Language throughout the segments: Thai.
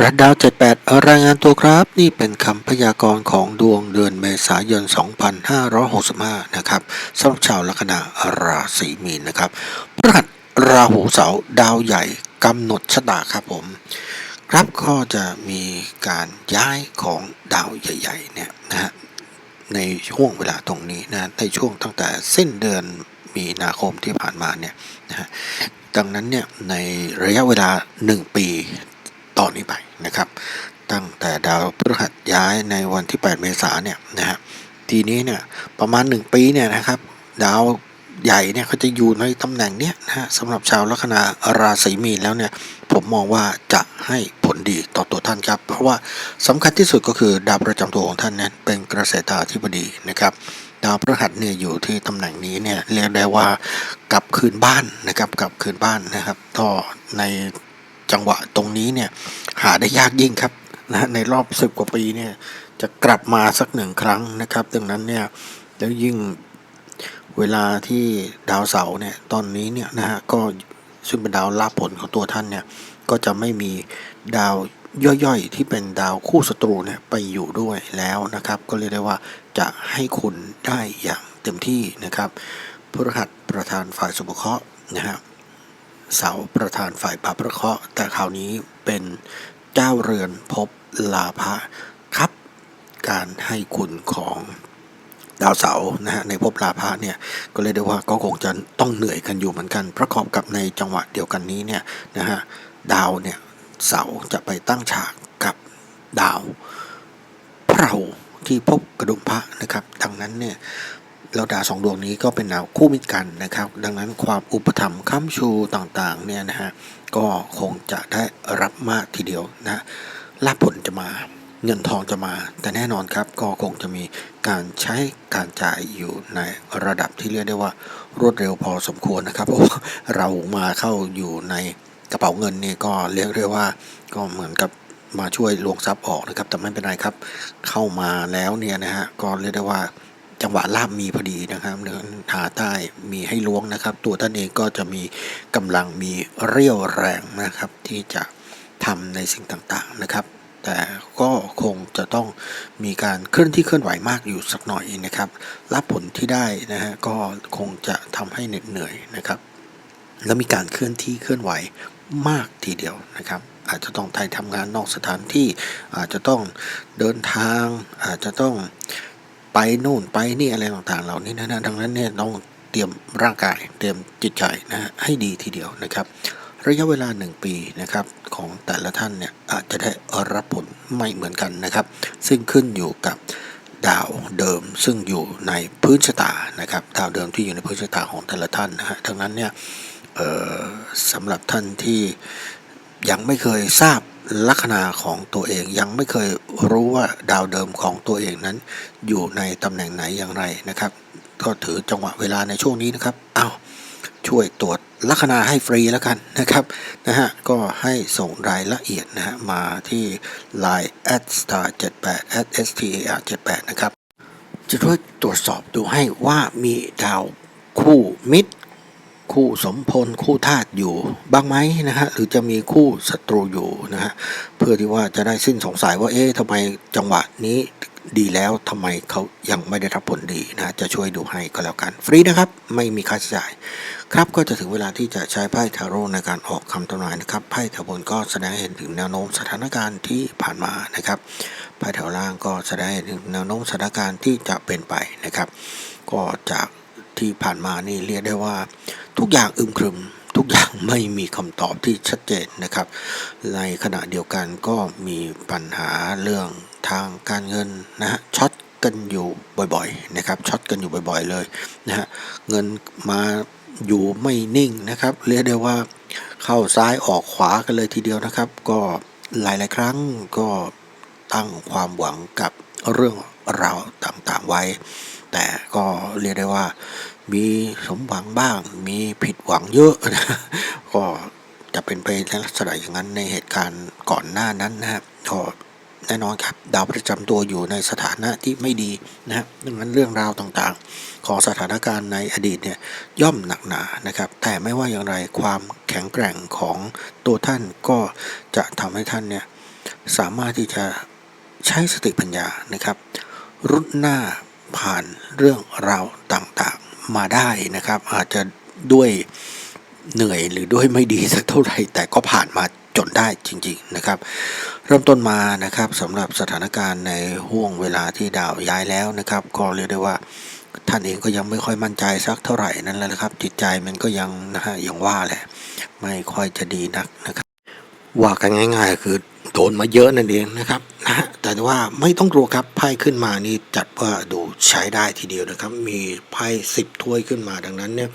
รัดดาว 78 รายงานตัวครับ นี่เป็นคำพยากรณ์ของดวงเดือนเมษายน 2565 นะครับสำหรับชาวลัคนาราศีมีนนะครับพฤหัสราหูเสาร์ดาวใหญ่กำหนดชะตาครับผม ครับก็จะมีการย้ายของดาวใหญ่ๆเนี่ยนะฮะในช่วงเวลาตรงนี้นะในช่วงตั้งแต่สิ้นเดือนมีนาคมที่ผ่านมาเนี่ยนะฮะดังนั้นเนี่ยในระยะเวลา 1 ปี ต่อนนี้ไปนะครับ ตั้งแต่ดาวพฤหัสย้ายในวันที่ 8 เมษายนเนี่ยนะฮะทีนี้เนี่ยประมาณ 1 ปีเนี่ยนะครับ ดาวใหญ่เนี่ยเขาจะอยู่ในตำแหน่งเนี้ยนะฮะสำหรับชาวลัคนาราศีมีนแล้วเนี่ยผมมองว่าจะให้ผลดีต่อตัวท่านครับ เพราะว่าสำคัญที่สุดก็คือดาวประจำตัวของท่านนั้นเป็นเกษตราธิบดีนะครับดาวพฤหัสเนี่ยอยู่ที่ตำแหน่งนี้เนี่ยเรียกได้ว่ากลับคืนบ้านนะครับกลับคืนบ้านนะครับก็ใน จังหวะตรงนี้เนี่ยหาได้ยากยิ่งครับนะในรอบสิบกว่าปีเนี่ยจะกลับมาสักหนึ่งครั้งนะครับดังนั้นเนี่ยแล้วยิ่งเวลาที่ดาวเสาร์เนี่ยตอนนี้เนี่ยนะฮะก็ซึ่งเป็นดาวรับผลของตัวท่านเนี่ยก็จะไม่มีดาวย่อยๆ ที่เป็นดาวคู่ศัตรูเนี่ยไปอยู่ด้วยแล้วนะครับ ก็เรียกได้ว่าจะให้คุณได้อย่างเต็มที่นะครับพฤหัสประธานฝ่ายสุภเคราะห์นะฮะ เสาประธานฝ่ายปราบประเคราะห์แต่คราวนี้เป็นเจ้าเรือนภพลาภะครับ การให้คุณของดาวเสาร์นะฮะในภพลาภะเนี่ยก็เลยกได้ว่าก็คงจะต้องเหนื่อยกันอยู่เหมือนกัน ประกอบกับในจังหวะเดียวกันนี้เนี่ยนะฮะดาวเนี่ยเสาจะไปตั้งฉากกับดาวพระราหูที่พบกระดุมพระนะครับ ดังนั้นเนี่ย แล้วดาวสองดวงนี้ก็เป็นดาวคู่มิตรกันนะครับ ดังนั้นความอุปถัมภ์ค้ำชูต่างๆเนี่ยนะฮะก็คงจะได้รับมากทีเดียวนะลาภผลจะมาเงินทองจะมา แต่แน่นอนครับก็คงจะมีการใช้การจ่ายอยู่ในระดับที่เรียกได้ว่ารวดเร็วพอสมควรนะครับเพราะเรามาเข้าอยู่ในกระเป๋าเงินนี่ก็เรียกได้ว่าก็เหมือนกับมาช่วยลวงทรัพย์ออกนะครับแต่ไม่เป็นไรครับ เข้ามาแล้วเนี่ยนะฮะก็เรียกได้ว่า จังหวะลาบมีพอดีนะครับเนื้อหาใต้มีให้ล้วงนะครับ ตัวท่านเองก็จะมีกำลังมีเรี่ยวแรงนะครับ ที่จะทำในสิ่งต่างๆนะครับ แต่ก็คงจะต้องมีการเคลื่อนที่เคลื่อนไหวมากอยู่สักหน่อยนะครับ รับผลที่ได้นะฮะก็คงจะทำให้เหน็ดเหนื่อยนะครับ แล้วมีการเคลื่อนที่เคลื่อนไหวมากทีเดียวนะครับอาจจะต้องไทยทำงานนอกสถานที่อาจจะต้องเดินทาง อาจจะต้อง ไปนู่นไปนี่อะไรต่างๆ เหล่านี้นะดังนั้นเนี่ยต้องเตรียมร่างกายเตรียมจิตใจนะฮะให้ดีทีเดียวนะครับ ระยะเวลา 1 ปีนะครับของแต่ละท่านเนี่ยอาจจะได้รับผลไม่เหมือนกันนะครับ ซึ่งขึ้นอยู่กับดาวเดิมซึ่งอยู่ในพื้นชะตานะครับดาวเดิมที่อยู่ในพื้นชะตาของแต่ละท่านนะฮะดังนั้นเนี่ยสำหรับท่านที่ยังไม่เคยทราบ ลัคนาของตัวเองยังไม่เคยรู้ว่าดาวเดิมของตัวเองนั้น อยู่ในตำแหน่งไหนอย่างไรนะครับ ก็ถือจังหวะเวลาในช่วงนี้นะครับเอาช่วยตรวจลัคนาให้ฟรีแล้วกันนะครับนะฮะก็ให้ส่งรายละเอียดนะฮะมาที่ line at star 78 at star 78นะครับจะช่วยตรวจสอบดูให้ว่ามีดาวคู่มิตร คู่สมพลคู่ธาตุอยู่บ้างไหมนะฮะหรือจะมีคู่ศัตรูอยู่นะฮะเพื่อที่ว่าจะได้สิ้นสงสัยว่าเอ๊ะทำไมจังหวะนี้ดีแล้วทำไมเขายังไม่ได้รับผลดีนะจะช่วยดูให้ก็แล้วกัน ฟรีนะครับ ไม่มีค่าใช้จ่าย ครับก็จะถึงเวลาที่จะใช้ไพ่ทาโร่ในการออกคำทำนายนะครับไพ่แถวบนก็แสดงเห็นถึงแนวโน้มสถานการณ์ที่ผ่านมานะครับไพ่แถวล่างก็แสดงเห็นถึงแนวโน้มสถานการณ์ที่จะเป็นไปนะครับ ก็จากที่ผ่านมานี่เรียกได้ว่า ทุกอย่างอึมครึม ทุกอย่างไม่มีคำตอบที่ชัดเจนนะครับ ในขณะเดียวกันก็มีปัญหาเรื่องทางการเงินนะฮะช็อตกันอยู่บ่อยๆนะครับช็อตกันอยู่บ่อยๆเลยนะฮะเงินมาอยู่ไม่นิ่งนะครับ เรียกได้ว่าเข้าซ้ายออกขวากันเลยทีเดียวนะครับ ก็หลายๆ ครั้งก็ตั้งความหวังกับเรื่องราวต่างๆไว้ แต่ก็เรียกได้ว่า มีสมหวังบ้าง มีผิดหวังเยอะนะก็จะเป็นไปในลักษณะอย่างนั้นในเหตุการณ์ก่อนหน้านั้นนะครับก็แน่นอนครับดาวประจำตัวอยู่ในสถานะที่ไม่ดีนะครับดังนั้นเรื่องราวต่างๆ ของสถานการณ์ในอดีตเนี่ยย่อมหนักหนานะครับ แต่ไม่ว่าอย่างไรความแข็งแกร่งของตัวท่านก็จะทำให้ท่านเนี่ยสามารถที่จะใช้สติปัญญานะครับ รุดหน้าผ่านเรื่องราวต่าง มาได้นะครับ อาจจะด้วยเหนื่อยหรือด้วยไม่ดีสักเท่าไหร่ แต่ก็ผ่านมาจนได้จริง ๆนะครับ เริ่มต้นมานะครับสำหรับสถานการณ์ในห่วงเวลาที่ดาวย้ายแล้วนะครับ ก็เรียกได้ว่าท่านเองก็ยังไม่ค่อยมั่นใจสักเท่าไหร่นั่นแหละครับ จิตใจมันก็ยังนะฮะอย่างว่าแหละ ไม่ค่อยจะดีนักนะครับ ว่ากันง่าย ๆ คือโดนมาเยอะนั่นเองนะครับ นะฮะแต่ว่าไม่ต้องกลัวครับไพ่ขึ้นมานี่จัดว่าดูใช้ได้ทีเดียวนะครับ มีไพ่สิบถ้วยขึ้นมาดังนั้นเนี่ย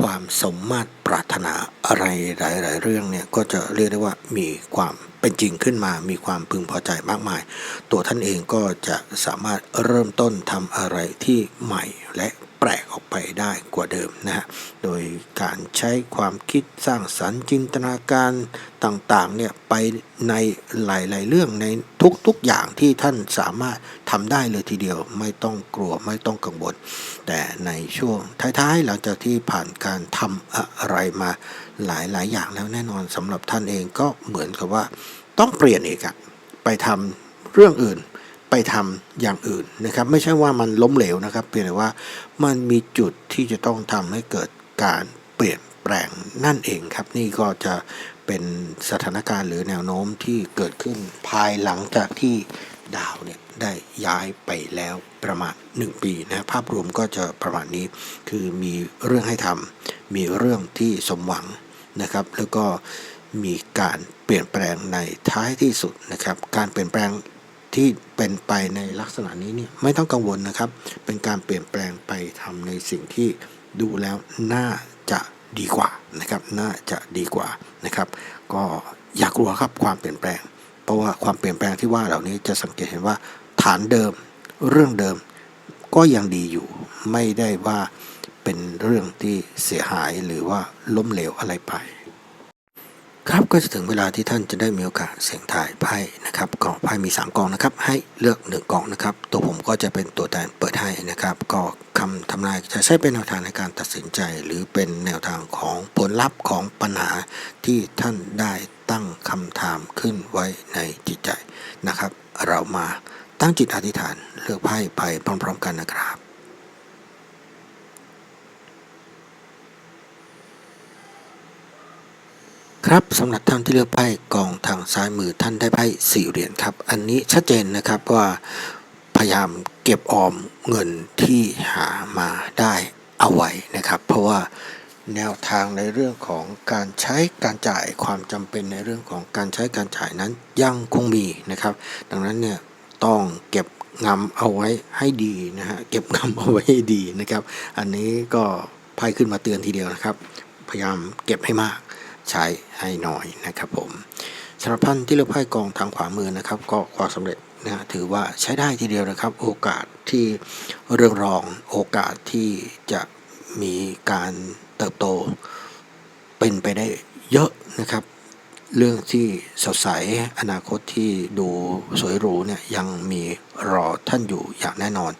ความสมมาตรปรารถนาอะไรหลาย ๆ เรื่องเนี่ยก็จะเรียกได้ว่ามีความเป็นจริงขึ้นมา มีความพึงพอใจมากมาย ตัวท่านเองก็จะสามารถเริ่มต้นทำอะไรที่ใหม่และ ปลกออกไปได้กว่าเดิมนะฮะ โดยการใช้ความคิดสร้างสรรค์จินตนาการต่างๆเนี่ยไปในหลายๆเรื่องในทุกๆอย่างที่ท่านสามารถทำได้เลยทีเดียว ไม่ต้องกลัวไม่ต้องกังวล แต่ในช่วงท้ายๆหลังจากที่ผ่านการทำอะไรมาหลายๆอย่างแล้วแน่นอนสำหรับท่านเองก็เหมือนกับว่าต้องเปลี่ยนอีกอะไปทำเรื่องอื่น ไปทำอย่างอื่นนะครับ ไม่ใช่ว่ามันล้มเหลวนะครับ เพียงแต่ว่ามันมีจุดที่จะต้องทำให้เกิดการเปลี่ยนแปลงนั่นเองครับ นี่ก็จะเป็นสถานการณ์หรือแนวโน้มที่เกิดขึ้นภายหลังจากที่ดาวเนี่ยได้ย้ายไปแล้วประมาณ 1 ปีนะภาพรวมก็จะประมาณนี้คือมีเรื่องให้ทำมีเรื่องที่สมหวังนะครับ แล้วก็มีการเปลี่ยนแปลงในท้ายที่สุดนะครับ การเปลี่ยนแปลง ที่เป็นไปในลักษณะนี้เนี่ยไม่ต้องกังวลนะครับ เป็นการเปลี่ยนแปลงไปทำในสิ่งที่ดูแล้วน่าจะดีกว่านะครับ น่าจะดีกว่านะครับ ก็อย่ากลัวครับความเปลี่ยนแปลง เพราะว่าความเปลี่ยนแปลงที่ว่าเหล่านี้จะสังเกตเห็นว่า ฐานเดิม เรื่องเดิมก็ยังดีอยู่ ไม่ได้ว่าเป็นเรื่องที่เสียหายหรือว่าล้มเหลวอะไรไป ครับก็จะถึงเวลาที่ท่านจะได้มีโอกาสเสี่ยงทายไพ่นะครับกองไพ่มี 3กองนะครับ ให้เลือก 1กองนะครับ ตัวผมก็จะเป็นตัวแทนเปิดให้นะครับ ก็คำทำนายจะใช้เป็นแนวทางในการตัดสินใจ หรือเป็นแนวทางของผลลัพธ์ของปัญหาที่ท่านได้ตั้งคำถามขึ้นไว้ในจิตใจนะครับ เรามาตั้งจิตอธิษฐานเลือกไพ่ไปพร้อม ๆ กันนะครับ ครับสำหรับท่านที่เลือกไพ่กองทางซ้ายมือท่านได้ไพ่สี่เหรียญครับ อันนี้ชัดเจนนะครับว่าพยายามเก็บออมเงินที่หามาได้เอาไว้นะครับ เพราะว่าแนวทางในเรื่องของการใช้การจ่ายความจำเป็นในเรื่องของการใช้การจ่ายนั้นยังคงมีนะครับ ดังนั้นเนี่ยต้องเก็บงำเอาไว้ให้ดีนะฮะเก็บงำเอาไว้ให้ดีนะครับ อันนี้ก็ไพ่ขึ้นมาเตือนทีเดียวนะครับ พยายามเก็บให้มาก ใช้ให้น้อยนะครับผมสำหรับท่านที่เลือกไพ่กองทางขวามือนะครับ ก็ความสำเร็จนะฮะถือว่าใช้ได้ทีเดียวนะครับ โอกาสที่เรื่องรองโอกาสที่จะมีการเติบโตเป็นไปได้เยอะนะครับ เรื่องที่สดใสอนาคตที่ดูสวยหรูเนี่ยยังมีรอท่านอยู่อย่างแน่นอน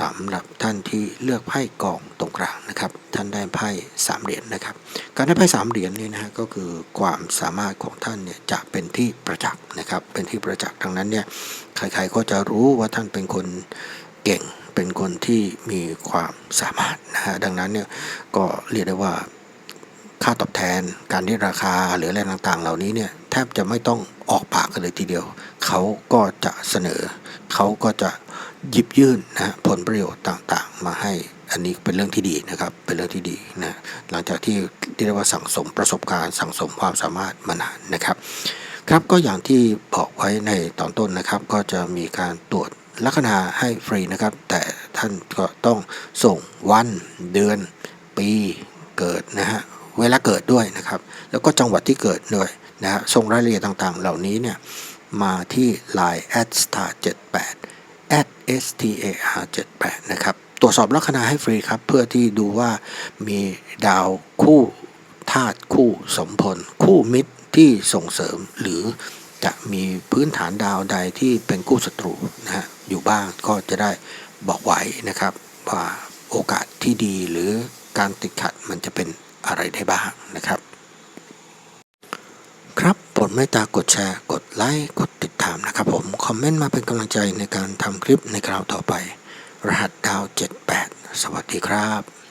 สำหรับท่านที่เลือกไพ่กองตรงกลางนะครับ ท่านได้ไพ่สามเหรียญนะครับ การได้ไพ่สามเหรียญนี่นะฮะก็คือความสามารถของท่านเนี่ยจะเป็นที่ประจักษ์นะครับ เป็นที่ประจักษ์ดังนั้นเนี่ยใครๆก็จะรู้ว่าท่านเป็นคนเก่งเป็นคนที่มีความสามารถนะฮะดังนั้นเนี่ยก็เรียกได้ว่า ค่าตอบแทน การที่ราคาหรืออะไรต่างๆ เหล่านี้เนี่ยแทบจะไม่ต้องออกปากกันเลยทีเดียว เขาก็จะเสนอ เขาก็จะหยิบยื่นนะผลประโยชน์ต่างๆ มาให้อันนี้เป็นเรื่องที่ดีนะครับ เป็นเรื่องที่ดีนะหลังจากที่เรียกว่าสั่งสมประสบการณ์สั่งสมความสามารถมานานนะครับ ครับก็อย่างที่บอกไว้ในตอนต้นนะครับ ก็จะมีการตรวจลัคนาให้ฟรีนะครับ แต่ท่านก็ต้องส่งวันเดือน ปีเกิดนะฮะ เวลาเกิดด้วยนะครับ แล้วก็จังหวัดที่เกิดด้วยนะฮะส่งรายละเอียดต่างๆ เหล่านี้เนี่ยมาที่ line at star 78 at star 78นะครับตรวจสอบลัคนาให้ฟรีครับ เพื่อที่ดูว่ามีดาวคู่ธาตุคู่สมพล คู่มิตรที่ส่งเสริมหรือจะมีพื้นฐานดาวใดที่เป็นคู่ศัตรูนะฮะอยู่บ้างก็จะได้บอกไว้นะครับ ว่าโอกาสที่ดีหรือการติดขัดมันจะเป็น อะไรได้บ้างนะครับ ครับโปรดเมตตากดแชร์ กดไลค์กดติดตามนะครับผม คอมเมนต์มาเป็นกำลังใจในการทำคลิปในคราวต่อไป รหัสดาว 78 สวัสดีครับ